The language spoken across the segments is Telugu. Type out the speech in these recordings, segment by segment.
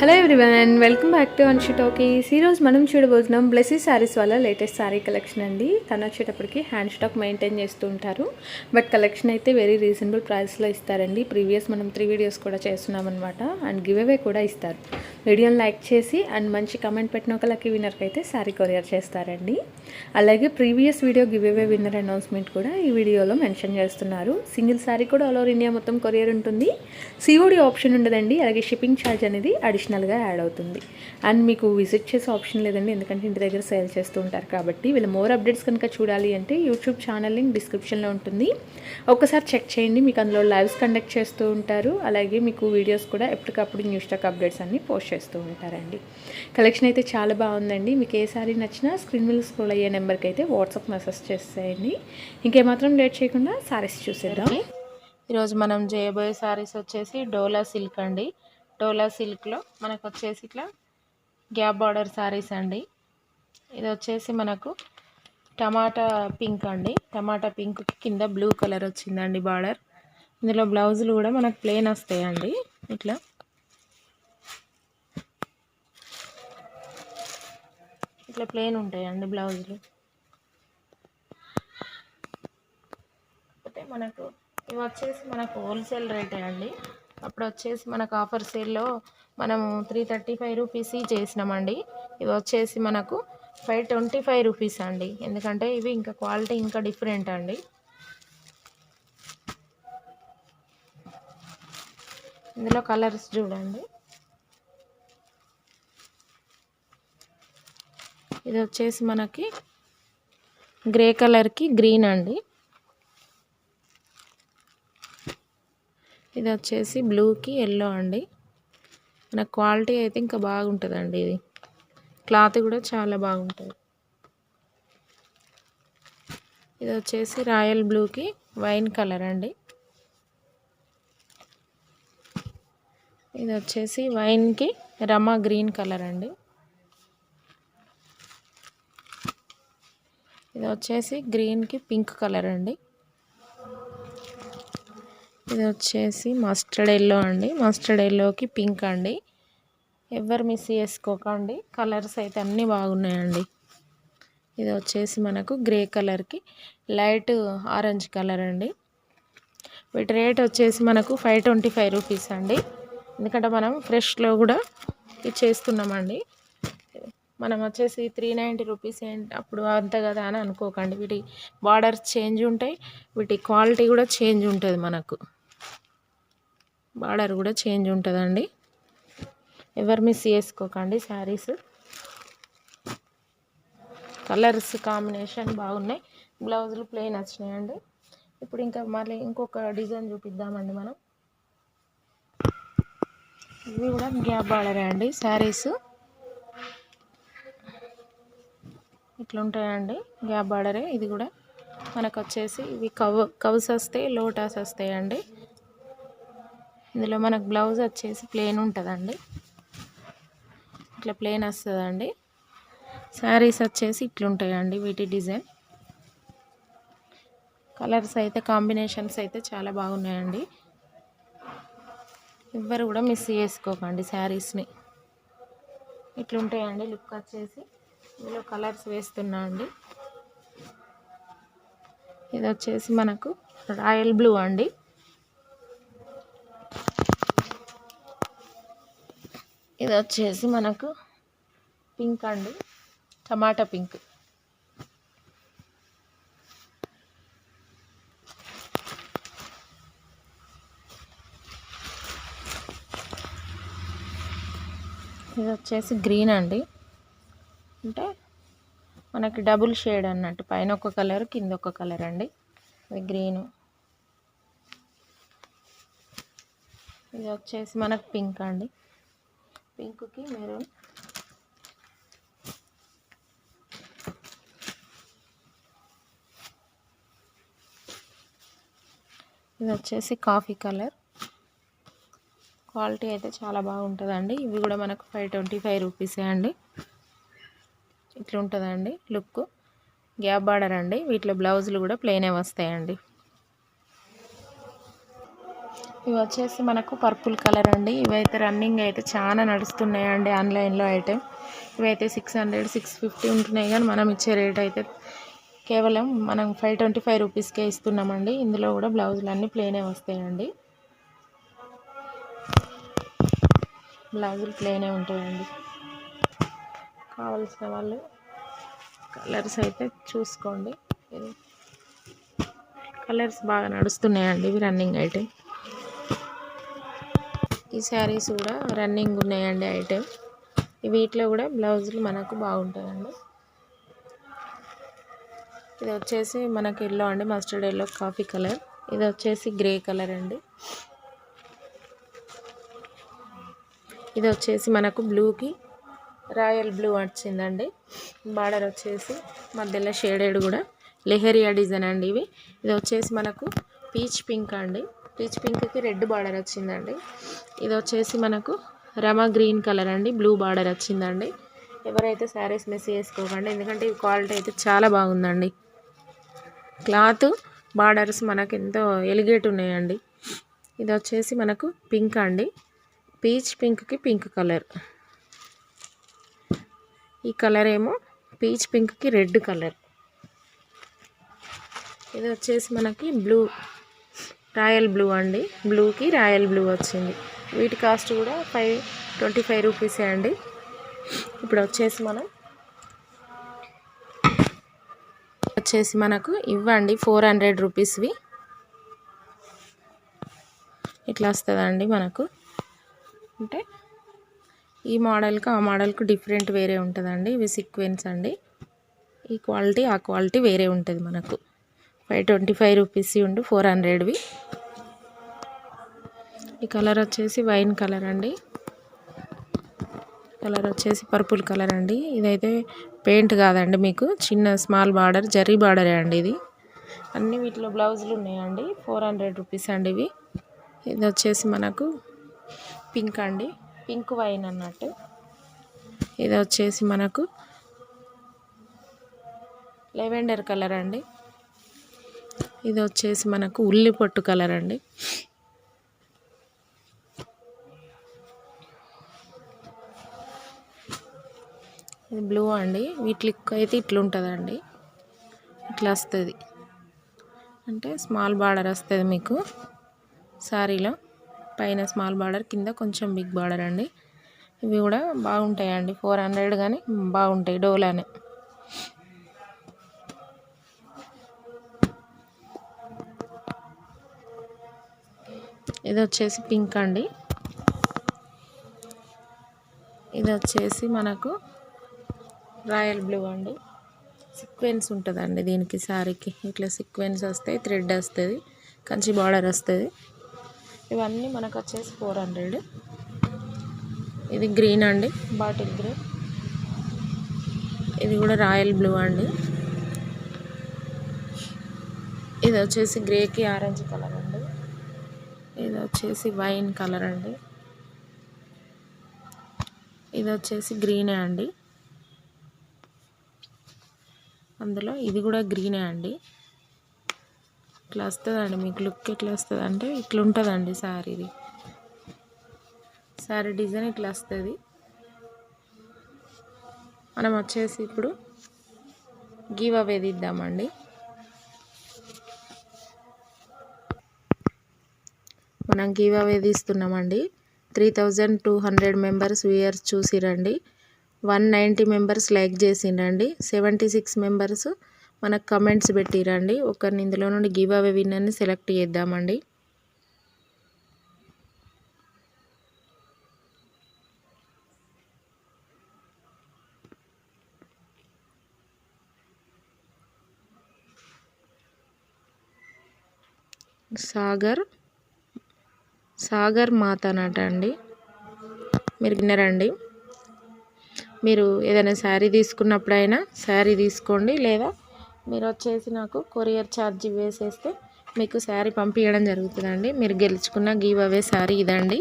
Hello everyone welcome back to Anshi talkies ఈరోజు మనం చూడబోతున్నాం బ్లెస్సీ శారీస్ వల్ల లేటెస్ట్ శారీ కలెక్షన్ అండి. తను వచ్చేటప్పటికి హ్యాండ్ స్టాక్ మెయింటైన్ చేస్తూ ఉంటారు. బట్ కలెక్షన్ అయితే వెరీ రీజనబుల్ ప్రైస్లో ఇస్తారండి. ప్రీవియస్ మనం త్రీ వీడియోస్ కూడా చేస్తున్నాం అనమాట అండ్ గివ్ అవే కూడా ఇస్తారు. వీడియోని లైక్ చేసి అండ్ మంచి కమెంట్ పెట్టిన ఒక లక్కీ విన్నర్కి అయితే శారీ కొరియర్ చేస్తారండి. అలాగే previous video give away winner announcement కూడా ఈ వీడియోలో మెన్షన్ చేస్తున్నారు. సింగిల్ శారీ కూడా ఆల్ ఓవర్ ఇండియా మొత్తం కొరియర్ ఉంటుంది. సిఓడి ఆప్షన్ ఉండదండి. అలాగే షిప్పింగ్ ఛార్జ్ అనేది అడిషనల్గా యాడ్ అవుతుంది. అండ్ మీకు విజిట్ చేసే ఆప్షన్ లేదండి. ఎందుకంటే ఇంటి దగ్గర సేల్ చేస్తూ ఉంటారు కాబట్టి వీళ్ళ మోర్ అప్డేట్స్ కనుక చూడాలి అంటే యూట్యూబ్ ఛానల్ లింక్ డిస్క్రిప్షన్లో ఉంటుంది. ఒక్కసారి చెక్ చేయండి. మీకు అందులో లైవ్స్ కండక్ట్ చేస్తూ ఉంటారు. అలాగే మీకు వీడియోస్ కూడా ఎప్పటికప్పుడు న్యూ స్టాక్ అప్డేట్స్ అన్ని పోస్ట్ చేస్తూ ఉంటారండి. కలెక్షన్ అయితే చాలా బాగుందండి. మీకు ఏ సారీ నచ్చినా స్క్రీన్ మీద స్క్రోల్ అయ్యే నెంబర్కి అయితే వాట్సాప్ మెసేజ్ చేసేయండి. ఇంకేమాత్రం లేట్ చేయకుండా సారీస్ చూసేద్దాం. ఈరోజు మనం చేయబోయే శారీస్ వచ్చేసి డోలా సిల్క్ అండి. డోలా సిల్క్లో మనకు వచ్చేసి ఇట్లా గ్యాప్ బార్డర్ సారీస్ అండి. ఇది వచ్చేసి మనకు టమాటా పింక్ అండి. టమాటా పింక్ కింద బ్లూ కలర్ వచ్చిందండి బార్డర్. ఇందులో బ్లౌజులు కూడా మనకు ప్లెయిన్ వస్తాయండి. ఇట్లా. ఇట్లా ప్లెయిన్ ఉంటాయండి బ్లౌజులు. కాకపోతే మనకు ఇవి వచ్చేసి మనకు హోల్సేల్ రేటే అండి. అప్పుడు వచ్చేసి మనకు ఆఫర్ సేల్లో మనము త్రీ థర్టీ ఫైవ్ రూపీస్ చేసినామండి. ఇవి వచ్చేసి మనకు ఫైవ్ ట్వంటీ ఫైవ్ రూపీస్ అండి. ఎందుకంటే ఇవి ఇంకా క్వాలిటీ ఇంకా డిఫరెంట్ అండి. ఇందులో కలర్స్ చూడండి. ఇది వచ్చేసి మనకి గ్రే కలర్కి గ్రీన్ అండి. ఇది వచ్చేసి బ్లూకి ఎల్లో అండి. మన క్వాలిటీ అయితే ఇంకా బాగుంటుందండి ఇది. క్లాత్ కూడా చాలా బాగుంటుంది. ఇది వచ్చేసి రాయల్ బ్లూకి వైన్ కలర్ అండి. ఇది వచ్చేసి వైన్కి రమా గ్రీన్ కలర్ అండి. ఇది వచ్చేసి గ్రీన్కి పింక్ కలర్ అండి. ఇది వచ్చేసి మస్టర్డ్ ఎల్లో అండి. మస్టర్డ్ ఎల్లోకి పింక్ అండి. ఎవరు మిస్ చేసుకోకండి. కలర్స్ అయితే అన్నీ బాగున్నాయండి. ఇది వచ్చేసి మనకు గ్రే కలర్కి. లైట్ ఆరెంజ్ కలర్ అండి. వీటి రేట్ వచ్చేసి మనకు ఫైవ్ ట్వంటీ ఫైవ్ రూపీస్ అండి. ఎందుకంటే మనం ఫ్రెష్లో కూడా ఇది చేస్తున్నామండి. మనం వచ్చేసి త్రీ నైంటీ రూపీస్ ఏంటి అప్పుడు అంత కదా అని అనుకోకండి. వీటి బార్డర్స్ చేంజ్ ఉంటాయి. వీటి క్వాలిటీ కూడా చేంజ్ ఉంటుంది మనకు. బార్డర్ కూడా చేంజ్ ఉంటుందండి. ఎవరు మిస్ చేసుకోకండి శారీస్. కలర్స్ కాంబినేషన్ బాగున్నాయి. బ్లౌజులు ప్లెయిన్ వచ్చినాయండి. ఇప్పుడు ఇంకా మళ్ళీ ఇంకొక డిజైన్ చూపిద్దామండి మనం. ఇవి కూడా గ్యాప్ బార్డరే అండి శారీస్. ఇట్లా ఉంటాయండి గ్యాప్ బార్డరే. ఇది కూడా మనకు వచ్చేసి ఇవి కవ్ కవ్స్ వస్తాయి లోటాస్ వస్తాయండి. ఇందులో మనకు బ్లౌజ్ వచ్చేసి ప్లెయిన్ ఉంటుందండి. ఇట్లా ప్లెయిన్ వస్తుందండి. శారీస్ వచ్చేసి ఇట్లుంటాయండి వీటి డిజైన్. కలర్స్ అయితే కాంబినేషన్స్ అయితే చాలా బాగున్నాయండి. ఎవ్వరు కూడా మిస్ చేసుకోకండి శారీస్ని ఇట్లుంటాయండి లుక్ వచ్చేసి. ఇందులో కలర్స్ వేస్తున్నా అండి. ఇది వచ్చేసి మనకు రాయల్ బ్లూ అండి. ఇది వచ్చేసి మనకు పింక్ అండి. Tomato pink. ఇది వచ్చేసి గ్రీన్ అండి. అంటే మనకి డబుల్ షేడ్ అన్నట్టు పైన ఒక కలర్ కింద ఒక కలర్ అండి. ఇది గ్రీను. ఇది వచ్చేసి మనకు పింక్ అండి. పింక్కి మెరూన్. ఇది వచ్చేసి కాఫీ కలర్. క్వాలిటీ అయితే చాలా బాగుంటుందండి. ఇవి కూడా మనకు ఫైవ్ ట్వంటీ ఫైవ్ రూపీసే అండి. ఇట్లా ఉంటుందండి లుక్ గ్యాప్ బార్డర్ అండి. వీటిలో బ్లౌజులు కూడా ప్లెయినే వస్తాయండి. ఇవి వచ్చేసి మనకు పర్పుల్ కలర్ అండి. ఇవైతే రన్నింగ్ అయితే చాలా నడుస్తున్నాయండి ఆన్లైన్లో అయితే. ఇవైతే సిక్స్ హండ్రెడ్ సిక్స్ ఫిఫ్టీ ఉంటున్నాయి కానీ మనం ఇచ్చే రేట్ అయితే కేవలం మనం ఫైవ్ ట్వంటీ ఫైవ్ రూపీస్కే ఇస్తున్నామండి. ఇందులో కూడా బ్లౌజులు అన్నీ ప్లేనే వస్తాయండి. బ్లౌజులు ప్లేనే ఉంటాయండి. కావలసిన వాళ్ళు కలర్స్ అయితే చూసుకోండి. కలర్స్ బాగా నడుస్తున్నాయండి ఇవి రన్నింగ్ అయితే. ఈ శారీస్ కూడా రన్నింగ్ ఉన్నాయండి ఐటెం వీటిలో కూడా బ్లౌజులు మనకు బాగుంటాయండి. ఇది వచ్చేసి మనకి ఎల్లో అండి మస్టర్డ్ ఎల్లో కాఫీ కలర్. ఇది వచ్చేసి గ్రే కలర్ అండి. ఇది వచ్చేసి మనకు బ్లూకి రాయల్ బ్లూ వచ్చిందండి. బార్డర్ వచ్చేసి మధ్యలో షేడెడ్ కూడా. లెహరియా డిజైన్ అండి ఇవి. ఇది వచ్చేసి మనకు పీచ్ పింక్ అండి. పీచ్ పింక్కి రెడ్ బార్డర్ వచ్చిందండి. ఇది వచ్చేసి మనకు రమా గ్రీన్ కలర్ అండి. బ్లూ బార్డర్ వచ్చిందండి. ఎవరైతే శారీస్ మిస్ చేసుకోకండి. ఎందుకంటే ఈ క్వాలిటీ అయితే చాలా బాగుందండి. క్లాత్ బార్డర్స్ మనకు ఎంతో ఎలిగేట్ ఉన్నాయండి. ఇది వచ్చేసి మనకు పింక్ అండి. పీచ్ పింక్కి పింక్ కలర్. ఈ కలర్ ఏమో పీచ్ పింక్కి రెడ్ కలర్. ఇది వచ్చేసి మనకి బ్లూ రాయల్ బ్లూ అండి. బ్లూకి రాయల్ బ్లూ వచ్చింది. వీటి కాస్ట్ కూడా ఫైవ్ ట్వంటీ ఫైవ్ రూపీసే అండి. ఇప్పుడు వచ్చేసి మనం వచ్చేసి మనకు ఇవ్వండి ఫోర్ హండ్రెడ్ రూపీస్వి. ఇట్లా వస్తుందండి మనకు. అంటే ఈ మోడల్కి ఆ మోడల్కి డిఫరెంట్ వేరే ఉంటుందండి. ఇవి సీక్వెన్స్ అండి. ఈ క్వాలిటీ ఆ క్వాలిటీ వేరే ఉంటుంది మనకు. ఫైవ్ ట్వంటీ ఫైవ్ రూపీస్ ఉండు ఫోర్ హండ్రెడ్వి. ఈ కలర్ వచ్చేసి వైన్ కలర్ అండి. కలర్ వచ్చేసి పర్పుల్ కలర్ అండి. ఇదైతే పెయింట్ కాదండి మీకు చిన్న స్మాల్ బార్డర్ జరీ బార్డరే అండి ఇది. అన్ని వీటిలో బ్లౌజులు ఉన్నాయండి ఫోర్ హండ్రెడ్ రూపీస్ అండి ఇవి. ఇది వచ్చేసి మనకు పింక్ అండి పింక్ వైన్ అన్నట్టు. ఇది వచ్చేసి మనకు లెవెండర్ కలర్ అండి. ఇది వచ్చేసి మనకు ఉల్లి పొట్టు కలర్ అండి. ఇది బ్లూ అండి. వీటికి అయితే ఇట్లా ఉంటుందండి. ఇట్లా వస్తుంది. అంటే స్మాల్ బార్డర్ వస్తుంది మీకు. శారీలో పైన స్మాల్ బార్డర్ కింద కొంచెం బిగ్ బార్డర్ అండి. ఇవి కూడా బాగుంటాయండి. ఫోర్ హండ్రెడ్ కానీ బాగుంటాయి డోలానే. ఇది వచ్చేసి పింక్ అండి. ఇది వచ్చేసి మనకు రాయల్ బ్లూ అండి. సీక్వెన్స్ ఉంటుందండి దీనికి శారీకి ఇట్లా సీక్వెన్స్ వస్తాయి థ్రెడ్ వస్తుంది కంచి బార్డర్ వస్తుంది. ఇవన్నీ మనకు వచ్చేసి ఫోర్ హండ్రెడ్ ఇది గ్రీన్ అండి బాటిల్ గ్రీన్. ఇది కూడా రాయల్ బ్లూ అండి. ఇది వచ్చేసి గ్రేకి ఆరెంజ్ కలర్ అండి. ఇది వచ్చేసి వైన్ కలర్ అండి. ఇది వచ్చేసి గ్రీనే అండి. అందులో ఇది కూడా గ్రీనే అండి. ఇట్లా వస్తుందండి మీకు లుక్ ఎట్లా వస్తుంది అంటే ఇట్లా ఉంటుందండి శారీది శారీ డిజైన్ ఇట్లా వస్తుంది మనం వచ్చేసి ఇప్పుడు గివ్ అవే ఇద్దామండి మనం give away తీస్తున్నామండి. Three thousand two hundred members viewers చూసిరండి. One ninety members like చేసిండ్రండి సెవెంటీ సిక్స్ మెంబర్స్ మనకు కమెంట్స్ పెట్టిరండి. ఒకరిని ఇందులో నుండి గివ్ అవే విన్నర్ని సెలెక్ట్ చేద్దామండి. సాగర్ సాగర్ మాతనట అండి. మీరు విన్నారండి? మీరు ఏదైనా శారీ తీసుకున్నప్పుడైనా శారీ తీసుకోండి లేదా మీరు వచ్చేసి నాకు కొరియర్ ఛార్జ్ వేసేస్తే మీకు శారీ పంపించడం జరుగుతుందండి. మీరు గెలుచుకున్న గివ్ అవే శారీ ఇదండి.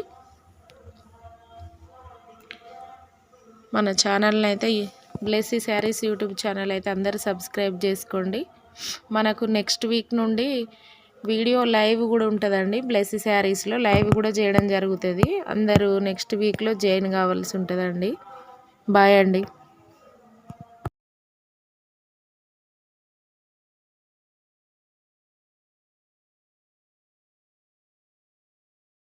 మన ఛానల్ని అయితే బ్లెస్సీ శారీస్ యూట్యూబ్ ఛానల్ అయితే అందరూ సబ్స్క్రైబ్ చేసుకోండి. మనకు నెక్స్ట్ వీక్ నుండి వీడియో లైవ్ కూడా ఉంటుందండి. బ్లెస్సీ శారీస్లో లైవ్ కూడా చేయడం జరుగుతుంది. అందరూ నెక్స్ట్ వీక్లో జాయిన్ కావాల్సి ఉంటుందండి. బాయ్ అండి.